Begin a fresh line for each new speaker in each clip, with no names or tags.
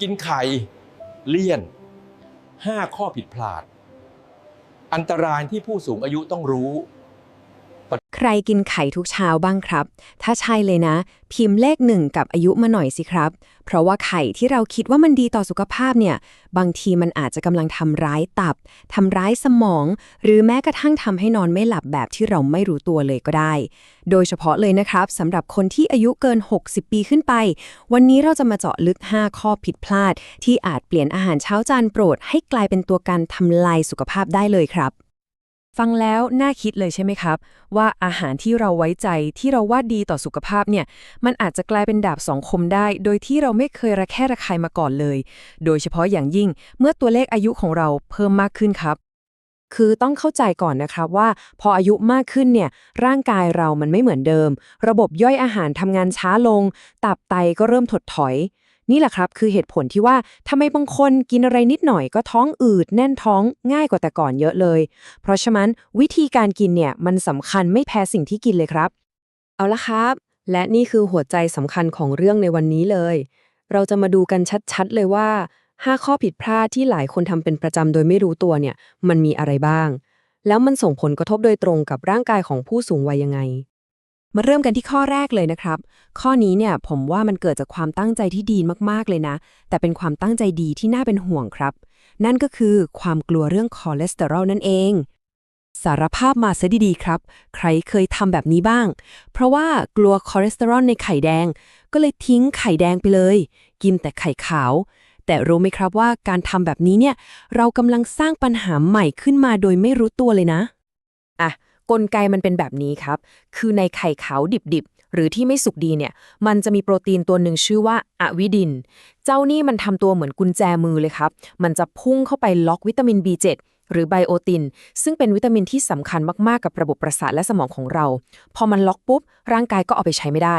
กินไข่เลี่ยน 5 ข้อผิดพลาด อันตรายที่ผู้สูงอายุต้องรู้
ใครกินไข่ทุกเช้าบ้างครับ ถ้าใช่เลยนะ พิมพ์เลขหนึ่งกับอายุมาหน่อยสิครับ เพราะว่าไข่ที่เราคิดว่ามันดีต่อสุขภาพเนี่ย บางทีมันอาจจะกำลังทำร้ายตับทำร้ายสมอง หรือแม้กระทั่งทำให้นอนไม่หลับแบบที่เราไม่รู้ตัวเลยก็ได้ โดยเฉพาะเลยนะครับสำหรับคนที่อายุเกิน 60 ปีขึ้นไป วันนี้เราจะมาเจาะลึก 5 ข้อผิดพลาด ที่อาจเปลี่ยนอาหารเช้าจานโปรด ให้กลายเป็นตัวการทำลายสุขภาพได้เลยครับ
ฟังแล้วน่าคิดเลยใช่ไหมครับ ว่าอาหารที่เราไว้ใจที่เราว่าดีต่อสุขภาพเนี่ย มันอาจจะกลายเป็นดาบสองคมได้ โดยที่เราไม่เคยระแคะระคายมาก่อนเลย โดยเฉพาะอย่างยิ่งเมื่อตัวเลขอายุของเราเพิ่มมากขึ้นครับ
คือต้องเข้าใจก่อนนะครับว่า พออายุมากขึ้นเนี่ย ร่างกายเรามันไม่เหมือนเดิม ระบบย่อยอาหารทำงานช้าลง ตับไตก็เริ่มถดถอย นี่แหละครับคือเหตุผลที่ว่าทำไมบางคนกินอะไรนิดหน่อยก็ท้องอืด แน่นท้องง่ายกว่าแต่ก่อนเยอะเลย เพราะฉะนั้นวิธีการกินเนี่ยมันสำคัญไม่แพ้สิ่งที่กินเลยครับ เอาละครับ และนี่คือหัวใจสำคัญของเรื่องในวันนี้เลย เราจะมาดูกันชัดๆเลยว่า 5 ข้อผิดพลาดที่หลายคนทำเป็นประจำโดยไม่รู้ตัวเนี่ยมันมีอะไรบ้าง แล้วมันส่งผลกระทบโดยตรงกับร่างกายของผู้สูงวัยยังไง มาเริ่มกันที่ข้อแรกเลยนะครับ ข้อนี้เนี่ยผมว่ามันเกิดจากความตั้งใจที่ดีมากๆเลยนะ แต่เป็นความตั้งใจดีที่น่าเป็นห่วงครับ นั่นก็คือความกลัวเรื่องคอเลสเตอรอลนั่นเอง สารภาพมาซะดีๆครับ ใครเคยทำแบบนี้บ้าง เพราะว่ากลัวคอเลสเตอรอลในไข่แดง ก็เลยทิ้งไข่แดงไปเลย กินแต่ไข่ขาว แต่รู้ไหมครับว่าการทำแบบนี้เนี่ย เรากำลังสร้างปัญหาใหม่ขึ้นมาโดยไม่รู้ตัวเลยนะ อะ กลไกมันเป็นแบบนี้ครับ คือในไข่ขาวดิบๆ หรือที่ไม่สุกดีเนี่ย มันจะมีโปรตีนตัวหนึ่งชื่อว่าอะวิดิน เจ้านี่มันทำตัวเหมือนกุญแจมือเลยครับ มันจะพุ่งเข้าไปล็อกวิตามิน B7 หรือไบโอติน ซึ่งเป็นวิตามินที่สำคัญมาก ๆ กับระบบประสาทและสมองของเรา พอมันล็อกปุ๊บ ร่างกายก็เอาไปใช้ไม่ได้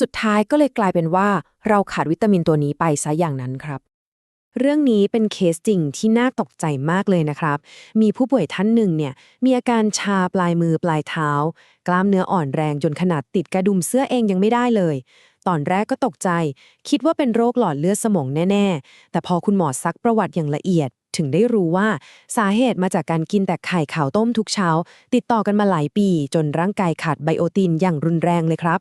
สุดท้ายก็เลยกลายเป็นว่า เราขาดวิตามินตัวนี้ไปซะอย่างนั้นครับ เรื่องนี้เป็นเคสจริงที่น่าตกใจมากเลยนะครับ มีผู้ป่วยท่านหนึ่งเนี่ยมีอาการชาปลายมือปลายเท้า กล้ามเนื้ออ่อนแรงจนขนาดติดกระดุมเสื้อเองยังไม่ได้เลย ตอนแรกก็ตกใจ คิดว่าเป็นโรคหลอดเลือดสมองแน่ ๆ แต่พอคุณหมอซักประวัติอย่างละเอียด ถึงได้รู้ว่าสาเหตุมาจากการกินแต่ไข่ขาวต้มทุกเช้า ติดต่อกันมาหลายปี จนร่างกายขาดไบโอตินอย่างรุนแรงเลยครับ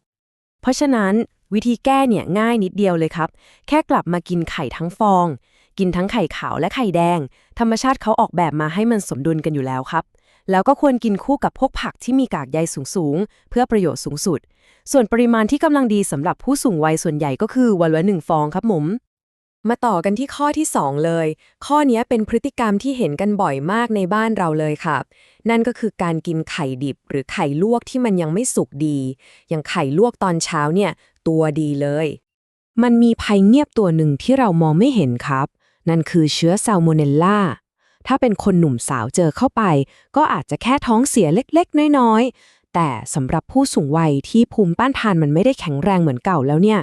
เพราะฉะนั้นวิธีแก้เนี่ยง่ายนิดเดียวเลยครับ แค่กลับมากินไข่ทั้งฟอง กินทั้งไข่ขาวและไข่แดง ธรรมชาติเขาออกแบบมาให้มันสมดุลกันอยู่แล้วครับ แล้วก็ควรกินคู่กับพวกผักที่มีกากใยสูงๆ เพื่อประโยชน์สูงสุด ส่วนปริมาณที่กำลังดีสำหรับผู้สูงวัยส่วนใหญ่ก็คือวันละหนึ่งฟองครับหมมมาต่อกันที่ข้อที่ 2 เลย ข้อนี้เป็นพฤติกรรมที่เห็นกันบ่อยมากในบ้านเราเลยครับนั่นก็คือการกินไข่ดิบหรือไข่ลวกที่มันยังไม่สุกดี อย่างไข่ลวกตอนเช้าเนี่ย ตัวดีเลย มันมีภัยเงียบตัวหนึ่งที่เรามองไม่เห็นครับ นั่นคือเชื้อซาลโมเนลล่า ถ้าเป็นคนหนุ่มสาวเจอเข้าไป ก็อาจจะแค่ท้องเสียเล็กๆ น้อยๆ แต่สำหรับผู้สูงวัยที่ภูมิต้านทานมันไม่ได้แข็งแรงเหมือนเก่าแล้วเนี่ย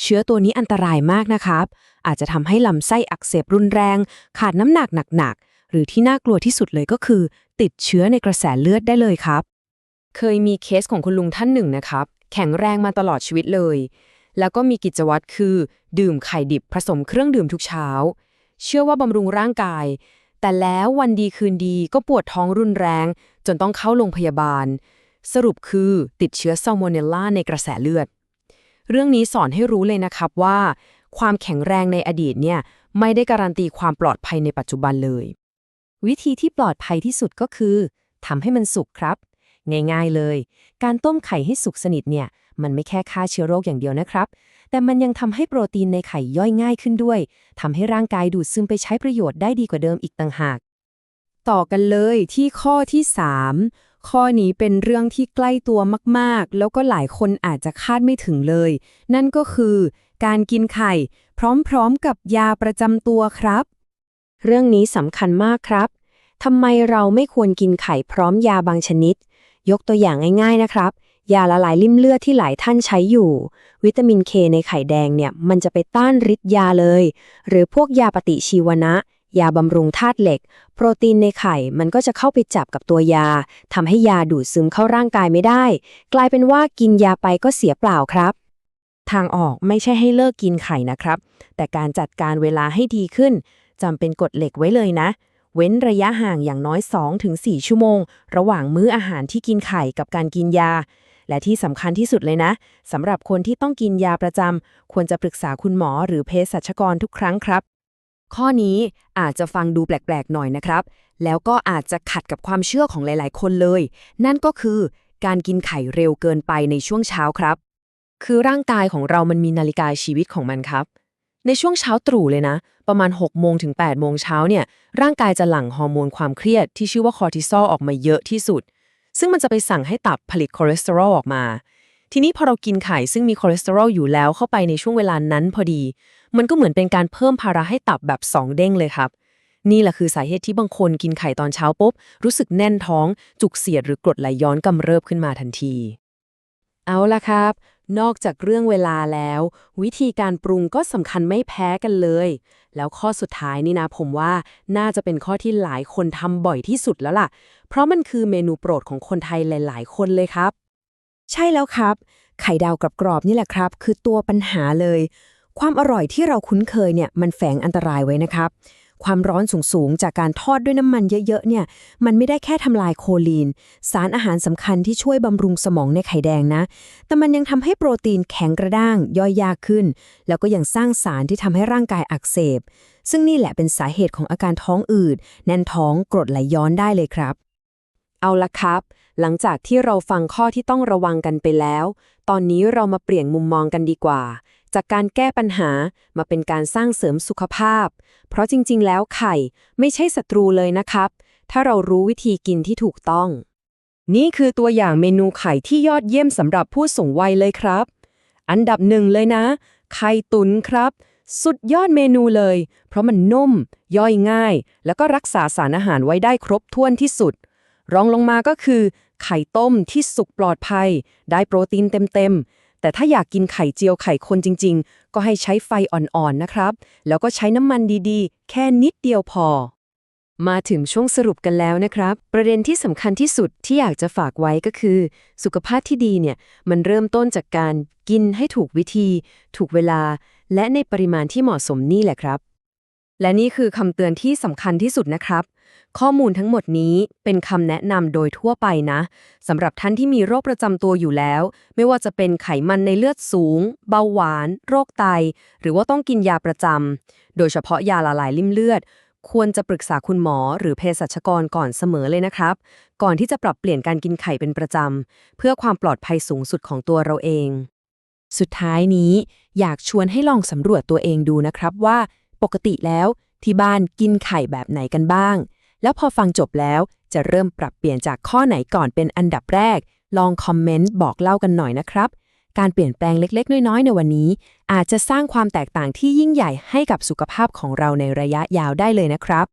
เชื้อตัวนี้อันตรายมากนะครับ อาจจะทำให้ลำไส้อักเสบรุนแรง ขาดน้ำหนักหนักๆ หรือที่น่ากลัวที่สุดเลยก็คือ ติดเชื้อในกระแสเลือดได้เลยครับ เคยมีเคสของคุณลุงท่านหนึ่งนะครับ แข็งแรงมาตลอดชีวิตเลย แล้วก็มีกิจวัตรคือ ดื่มไข่ดิบผสมเครื่องดื่มทุกเช้า เชื่อว่าบำรุงร่างกาย แต่แล้ววันดีคืนดีก็ปวดท้องรุนแรง จนต้องเข้าโรงพยาบาล สรุปคือติดเชื้อซาโมเนลลาในกระแสเลือด เรื่องนี้สอนให้รู้เลยนะครับว่า ความแข็งแรงในอดีตเนี่ยไม่ได้การันตีความปลอดภัยในปัจจุบันเลย วิธีที่ปลอดภัยที่สุดก็คือทำให้มันสุกครับ ง่ายๆเลย การต้มไข่ให้สุกสนิทเนี่ย มันไม่แค่ฆ่าเชื้อโรคอย่างเดียวนะครับ แต่มันยังทำให้โปรตีนในไข่ย่อยง่ายขึ้นด้วยทำให้ร่างกายดูดซึมไปใช้ประโยชน์ได้ดีกว่าเดิมอีกต่างหาก ต่อกันเลยที่ข้อที่ 3 ข้อนี้เป็นเรื่องที่ใกล้ตัวมากๆ แล้วก็หลายคนอาจจะคาดไม่ถึงเลย นั่นก็คือการกินไข่ พร้อมๆกับยาประจำตัวครับ เรื่องนี้สำคัญมากครับทำไมเราไม่ควรกินไข่พร้อมยาบางชนิด ยกตัวอย่างง่ายๆนะครับ ยาละลายริ่มเลือดที่หลายท่านใช้อยู่ วิตามินเคในไข่แดงเนี่ยมันจะไปต้านฤทธิ์ยาเลย หรือพวกยาปฏิชีวนะ ยาบำรุงธาตุเหล็ก โปรตีนในไข่มันก็จะเข้าไปจับกับตัวยาทำให้ยาดูดซึมเข้าร่างกายไม่ได้ กลายเป็นว่ากินยาไปก็เสียเปล่าครับทางออกไม่ใช่ให้เลิกกินไข่นะครับ แต่การจัดการเวลาให้ดีขึ้นจำเป็นกฎเหล็กไว้เลยนะ เว้นระยะห่างอย่างน้อย 2-4 ชั่วโมง ระหว่างมื้ออาหารที่กินไข่กับการกินยา และที่สำคัญที่สุดเลยนะสำหรับคนที่ต้องกินยาประจำควรจะปรึกษาคุณหมอหรือเภสัชกรทุกครั้งครับ ข้อนี้อาจจะฟังดูแปลกๆหน่อยนะครับ แล้วก็อาจจะขัดกับความเชื่อของหลาย ๆ คนเลย นั่นก็คือ การกินไข่เร็วเกินไปในช่วงเช้าครับ คือร่างกายของเรามันมีนาฬิกาชีวิตของมันครับ ในช่วงเช้าตรู่เลยนะ ประมาณ 6 โมงถึง 8 โมงเช้าเนี่ยร่างกายจะหลั่งฮอร์โมนความเครียดที่ชื่อว่าคอร์ติซอลออกมาเยอะที่สุด ซึ่งมันจะไปสั่งให้ตับผลิตคอเลสเตอรอลออกมา ทีนี้พอเรากินไข่ซึ่งมีคอเลสเตอรอลอยู่แล้วเข้าไปในช่วงเวลานั้นพอดี มันก็เหมือนเป็นการเพิ่มภาระให้ตับแบบ 2 เด้งเลยครับ นี่แหละคือสาเหตุที่บางคนกินไข่ตอนเช้าปุ๊บรู้สึกแน่นท้อง จุกเสียดหรือกรดไหลย้อนกำเริบขึ้นมาทันที เอาละครับ นอกจากเรื่องเวลาแล้ว วิธีการปรุงก็สำคัญไม่แพ้กันเลย แล้วข้อสุดท้ายนี่นะผมว่าน่าจะเป็นข้อที่หลายคนทำบ่อยที่สุดแล้วล่ะ เพราะมันคือเมนูโปรดของคนไทยหลาย ๆ คนเลยครับ ใช่แล้วครับ ไข่ดาวกรอบๆนี่แหละครับ คือตัวปัญหาเลย ความอร่อยที่เราคุ้นเคยเนี่ยมันแฝงอันตรายไว้นะครับ ความร้อนสูงๆ จากการทอดด้วยน้ำมันเยอะๆ เนี่ย มันไม่ได้แค่ทำลายโคลีน สารอาหารสำคัญที่ช่วยบำรุงสมองในไข่แดงนะ แต่มันยังทำให้โปรตีนแข็งกระด้างย่อยยากขึ้น แล้วก็ยังสร้างสารที่ทำให้ร่างกายอักเสบ ซึ่งนี่แหละเป็นสาเหตุของอาการท้องอืด แน่นท้องกรดไหลย้อนได้เลยครับ เอาละครับ หลังจากที่เราฟังข้อที่ต้องระวังกันไปแล้ว ตอนนี้เรามาเปลี่ยนมุมมองกันดีกว่า จากการแก้ปัญหามาเป็นการสร้างเสริมสุขภาพ เพราะจริง ๆ แล้วไข่ไม่ใช่ศัตรูเลยนะครับ ถ้าเรารู้วิธีกินที่ถูกต้อง นี่คือตัวอย่างเมนูไข่ที่ยอดเยี่ยมสำหรับผู้สูงวัยเลยครับ อันดับหนึ่งเลยนะ ไข่ตุนครับ สุดยอดเมนูเลย เพราะมันนุ่ม ย่อยง่าย แล้วก็รักษาสารอาหารไว้ได้ครบถ้วนที่สุด รองลงมาก็คือ ไข่ต้มที่สุกปลอดภัย ได้โปรตีนเต็มๆ แต่ถ้าอยากกินไข่เจียวไข่คนจริง ๆ ก็ให้ใช้ไฟอ่อนๆนะครับ แล้วก็ใช้น้ำมันดีๆ แค่นิดเดียวพอ มาถึงช่วงสรุปกันแล้วนะครับ ประเด็นที่สำคัญที่สุดที่อยากจะฝากไว้ก็คือ สุขภาพที่ดีเนี่ยมันเริ่มต้นจากการกินให้ถูกวิธี ถูกเวลา และในปริมาณที่เหมาะสมนี่แหละครับ และนี่คือคำเตือนที่สำคัญที่สุดนะครับ ข้อมูลทั้งหมดนี้เป็นคำแนะนำโดยทั่วไปนะสำหรับท่านที่มีโรคประจำตัวอยู่แล้ว ไม่ว่าจะเป็นไขมันในเลือดสูง เบาหวาน โรคไต หรือว่าต้องกินยาประจำโดยเฉพาะยาละลายริ่มเลือด ควรจะปรึกษาคุณหมอ หรือเภสัชกรก่อนเสมอเลยนะครับ ก่อนที่จะปรับเปลี่ยนการกินไข่เป็นประจำเพื่อความปลอดภัยสูงสุดของตัวเราเอง สุดท้ายนี้อยากชวนให้ลองสำรวจตัวเองดูนะครับว่า ปกติแล้ว ที่บ้านกินไข่แบบไหนกันบ้าง แล้วพอฟังจบแล้วจะเริ่มปรับเปลี่ยนจากข้อไหนก่อนเป็นอันดับแรก ลองคอมเมนต์บอกเล่ากันหน่อยนะครับ การเปลี่ยนแปลงเล็กๆ น้อยๆ ในวันนี้ อาจจะสร้างความแตกต่างที่ยิ่งใหญ่ให้กับสุขภาพของเราในระยะยาวได้เลยนะครับ